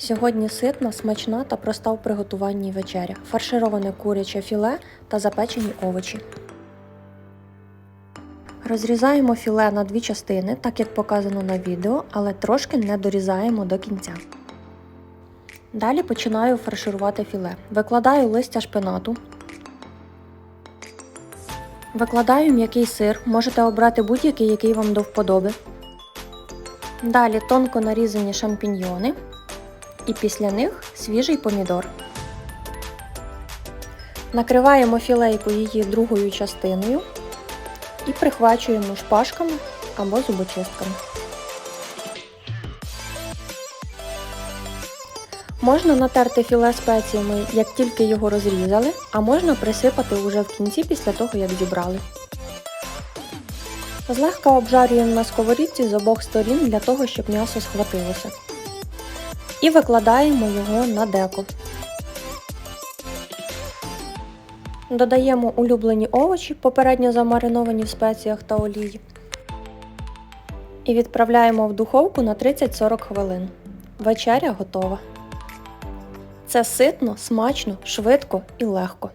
Сьогодні ситна, смачна та проста в приготуванні вечеря, фаршироване куряче філе та запечені овочі. Розрізаємо філе на дві частини, так як показано на відео, але трошки не дорізаємо до кінця. Далі починаю фарширувати філе. Викладаю листя шпинату. Викладаю м'який сир, можете обрати будь-який, який вам до вподоби. Далі тонко нарізані шампіньйони і після них свіжий помідор. Накриваємо філейку її другою частиною і прихвачуємо шпажками або зубочистками. Можна натерти філе спеціями, як тільки його розрізали, а можна присипати уже в кінці після того, як зібрали. Злегка обжарюємо на сковорідці з обох сторін для того, щоб м'ясо схватилося. І викладаємо його на деко. Додаємо улюблені овочі, попередньо замариновані в спеціях та олії. І відправляємо в духовку на 30-40 хвилин. Вечеря готова. Це ситно, смачно, швидко і легко.